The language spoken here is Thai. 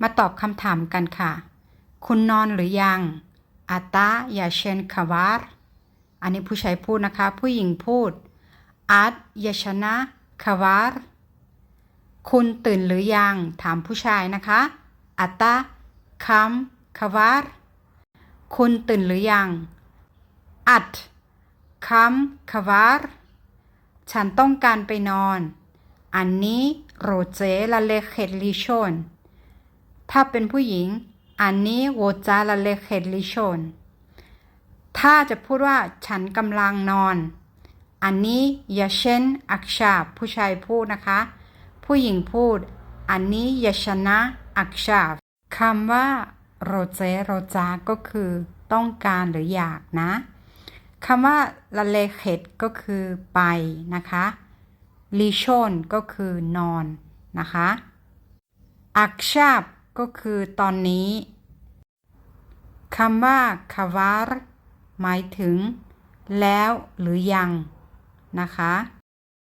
มาตอบคำถามกันค่ะ คุณนอนหรือยังอาตาอย่าเชนคาวาร์อันนี้ผู้ชายพูดนะคะ ผู้หญิงพูดอาตยาชนะคาวาร์คุณตื่นหรือยัง ถามผู้ชายนะคะอาตาคัมคาวาร์คุณตื่นหรือยังอัดคัมคาวาร์ฉันต้องการไปนอน อันนี้โรเจละเลเขตลิชน ถ้าเป็นผู้หญิง อันนี้โวจาละเลเขตลิชน ถ้าจะพูดว่าฉันกำลังนอน อันนี้ยาเชนอักชาผู้ชายพูดนะคะ ผู้หญิงพูด อันนี้ยาชนะอักชาคำว่าโรเจโรจาก็คือต้องการหรืออยากนะคำว่าละเลเขตก็คือไปนะคะลิชนก็คือนอนนะคะ อักชาบ ก็คือตอนนี้คำว่าคาวาร์หมายถึง แล้วหรือยังนะคะ